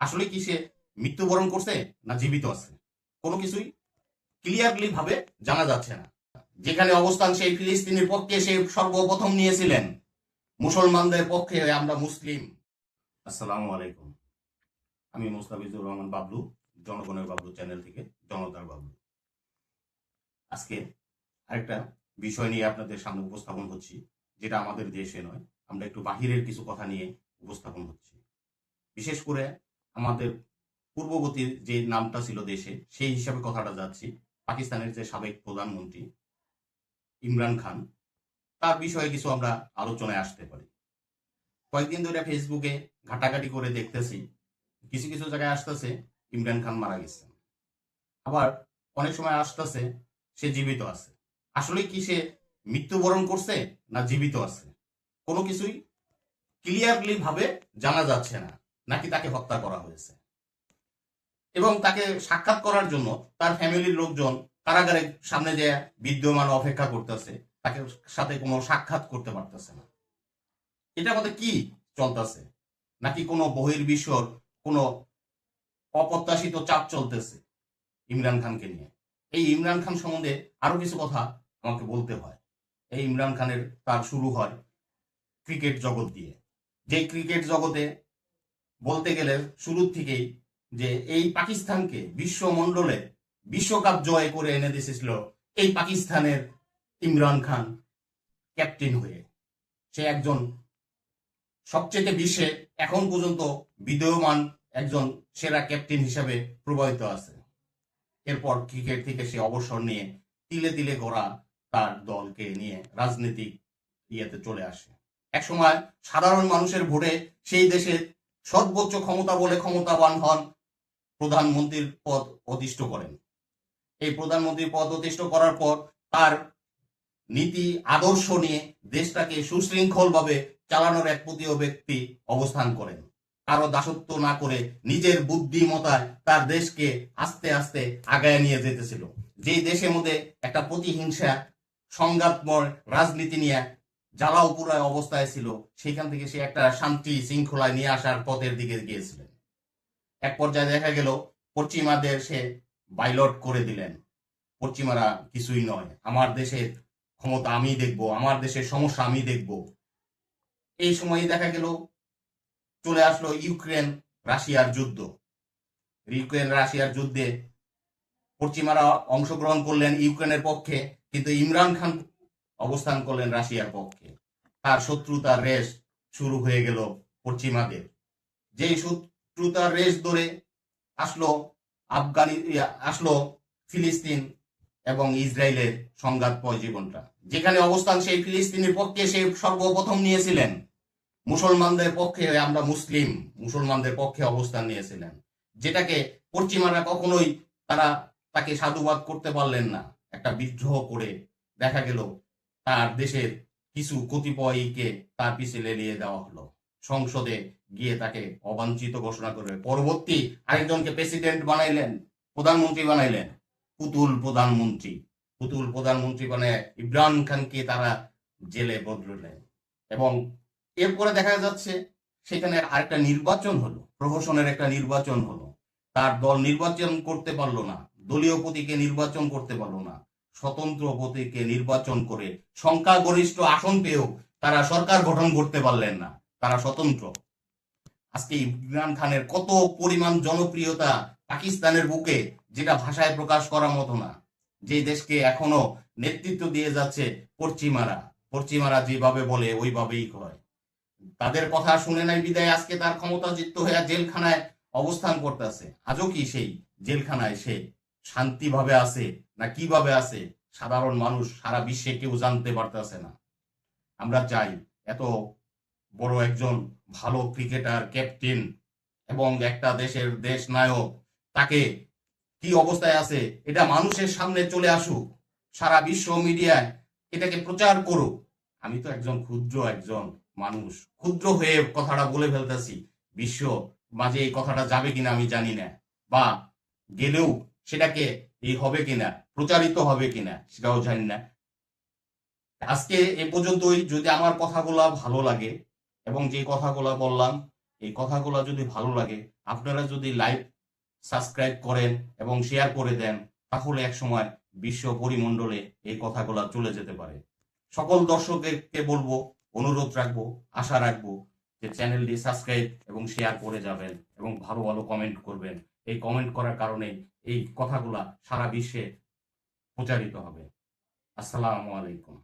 আসলে কি সে মৃত্যুবরণ করছে না জীবিত আছে? কোনো কিছুই ক্লিয়ারলি ভাবে জানা যাচ্ছে না। যেখানে অবস্থান সেই ফিলিস্তিনের পক্ষে সে সর্বপ্রথম নিয়েছিলেন। মুসলমানদের পক্ষে আমরা মুসলিম। আসসালামু আলাইকুম। আমি মুস্তাফিজুর রহমান বাবলু, জনগণের বাবলু চ্যানেল থেকে জনতার বাবলু। আজকে আরেকটা বিষয় নিয়ে আপনাদের সামনে উপস্থাপন করছি, যেটা আমাদের দেশে নয়, আমরা একটু বাহিরের কিছু কথা নিয়ে উপস্থাপন হচ্ছি বিশেষ করে আমাদের পূর্ববর্তী যে নামটা ছিল দেশে, সেই হিসাবে কথাটা যাচ্ছি। পাকিস্তানের যে সাবেক প্রধানমন্ত্রী ইমরান খান, তার বিষয়ে কিছু আমরা আলোচনায় আসতে পারি। কয়েকদিন ধরে ফেসবুকে ঘাটাঘাটি করে দেখতেছি, কিছু কিছু জায়গায় আসতেছে, ইমরান খান মারা গেছেন। আবার অনেক সময় আসতেছে, সে জীবিত আছে। আসলে কি সে মৃত্যুবরণ করছে না জীবিত আছে? কোনো কিছুই ক্লিয়ারলি ভাবে জানা যাচ্ছে না। নাকি তাকে হত্যা করা হয়েছে? এবং তাকে সাক্ষাৎ করার জন্য তার ফ্যামিলির লোকজন কারাগারের সামনে যে বিদ্যমান অপেক্ষা করতেছে, তাকে সাথে কোনো সাক্ষাৎ করতে পারতেছে না। এটা মধ্যে কি চলতেছে? নাকি কোনো বহির্বিশ্বর কোনো অপ্রত্যাশিত চাপ চলতেছে ইমরান খানকে নিয়ে? এই ইমরান খান সম্বন্ধে আরও কিছু কথা আমাকে বলতে হয়। এই ইমরান খানের তার শুরু হয় ক্রিকেট জগৎ দিয়ে। যে ক্রিকেট জগতে বলতে গেলে শুরুর থেকেই যে এই পাকিস্তানকে বিশ্বমণ্ডলে বিশ্বকাপ জয় করে এনে দিয়েছিল এই পাকিস্তানের ইমরান খান ক্যাপ্টেন হয়ে। সে একজন সবচেয়ে বিশ্বে এখন পর্যন্ত বিদ্যমান একজন সেরা ক্যাপ্টেন হিসাবে প্রবাহিত আছে। এরপর ক্রিকেট থেকে সে অবসর নিয়ে তিলে তিলে গড়া তার দলকে নিয়ে রাজনৈতিক ইয়েতে চলে আসে। একসময় সাধারণ মানুষের ভোটে সেই দেশের সর্বোচ্চ ক্ষমতা বলে ক্ষমতাবান হন প্রধানমন্ত্রীর পদ অধিষ্ঠ করেন। এই প্রধানমন্ত্রীর পদ অধিষ্ঠ করার পর তার নীতি, আদর্শ নিয়ে দেশটাকে সুশৃঙ্খলভাবে চালানোর এক প্রতীয় ব্যক্তি অবস্থান করেন। কারও দাসত্ব না করে নিজের বুদ্ধিমতায় তার দেশকে আস্তে আস্তে আগায় নিয়ে যেতেছিল। যেই দেশের মধ্যে একটা প্রতিহিংসা, সংঘাতময় রাজনীতি নিয়ে জ্বালাও পুরায় অবস্থায় ছিল, সেখান থেকে সে একটা শান্তি শৃঙ্খলায় নিয়ে আসার পথের দিকে গিয়েছিলেন। এক পর্যায়ে দেখা গেল, পশ্চিমাদের সে বাইলট করে দিলেন। পশ্চিমারা কিছুই নয়, আমার দেশের ক্ষমতা আমি দেখব, আমার দেশের সমস্যা আমি দেখব। এই সময়ে দেখা গেল, চলে আসলো ইউক্রেন রাশিয়ার যুদ্ধ। ইউক্রেন রাশিয়ার যুদ্ধে পশ্চিমারা অংশগ্রহণ করলেন ইউক্রেনের পক্ষে, কিন্তু ইমরান খান অবস্থান করলেন রাশিয়ার পক্ষে। তার শত্রুতার রেস শুরু হয়ে গেল পশ্চিমাদের। যেই শত্রুতার রেস ধরে আসলো আফগানি আসলো ফিলিস্তিন এবং ইসরায়েলের সংঘাতময় জীবনটা যেখানে অবস্থান সেই ফিলিস্তিনের পক্ষে সে সর্বপ্রথম নিয়েছিলেন। মুসলমানদের পক্ষে আমরা মুসলিম, মুসলমানদের পক্ষে অবস্থান নিয়েছিলেন। যেটাকে পশ্চিমারা কখনোই তারা তাকে সাধুবাদ করতে পারলেন না। একটা বিদ্রোহ করে দেখা গেল তার দেশের কিছু কতিপয়কে তার পিছে লেলিয়ে দেওয়া হলো। সংসদে গিয়ে তাকে অবাঞ্ছিত ঘোষণা করে পরবর্তী আরেকজনকে প্রেসিডেন্ট বানাইলেন, প্রধানমন্ত্রী বানাইলেন, পুতুল প্রধানমন্ত্রী। পুতুল প্রধানমন্ত্রী বানায় ইমরান খানকে তারা জেলে বদললেন। এবং এরপরে দেখা যাচ্ছে, সেখানে আরেকটা নির্বাচন হলো, প্রহসনের একটা নির্বাচন হলো। তার দল নির্বাচন করতে পারল না, দলীয় প্রতীকে নির্বাচন করতে পারল না। স্বতন্ত্র প্রতীকে নির্বাচন করে সংখ্যাগরিষ্ঠ আসন পেয়েও তারা সরকার গঠন করতে পারলেন না। তারা স্বতন্ত্র। আজকে ইমরান খানের কত পরিমাণ জনপ্রিয়তা পাকিস্তানের বুকে যেটা ভাষায় প্রকাশ করার মতো না। যে দেশকে এখনও নেতৃত্ব দিয়ে যাচ্ছে পশ্চিমারা। পশ্চিমারা যেভাবে বলে ওইভাবেই হয়। তাদের কথা শুনে নাই বিদায় আজকে তার ক্ষমতাযুক্ত হয়ে জেলখানায় অবস্থান করতেছে। আজও কি সেই জেলখানায় সে শান্তিভাবে আছে না কীভাবে আছে? সাধারণ মানুষ সারা বিশ্বে কেউ জানতে পারতেছে না। আমরা চাই এত বড় একজন ভালো ক্রিকেটার, ক্যাপ্টেন এবং একটা দেশের দেশ নায়ক তাকে কি অবস্থায় আছে এটা মানুষের সামনে চলে আসুক। সারা বিশ্ব মিডিয়ায় এটাকে প্রচার করুক। আমি তো একজন ক্ষুদ্র একজন মানুষ, ক্ষুদ্র হয়ে কথাটা বলে ফেলতেছি। বিশ্ব মাঝে এই কথাটা যাবে কিনা আমি জানি না। বা গেলেও সেটাকে এই হবে কিনা? প্রচারিত হবে কিনা, সেটাও জানি না। আজকে এ পর্যন্তই। যদি আমার কথাগুলা ভালো লাগে, এবং যে কথাগুলা বললাম, এই কথাগুলো যদি ভালো লাগে, আপনারা যদি লাইক, সাবস্ক্রাইব করেন এবং শেয়ার করে দেন, তাহলে একসময় বিশ্ব পরিমণ্ডলে এই কথাগুলো চলে যেতে পারে। সকল দর্শকদেরকে বলব, অনুরোধ রাখব, আশা রাখব যে চ্যানেলটি সাবস্ক্রাইব এবং শেয়ার করে যাবেন এবং ভালো ভালো কমেন্ট করবেন। এই কমেন্ট করার কারণে এই কথাগুলা সারা বিশ্বে প্রচারিত হবে। আসসালামু আলাইকুম।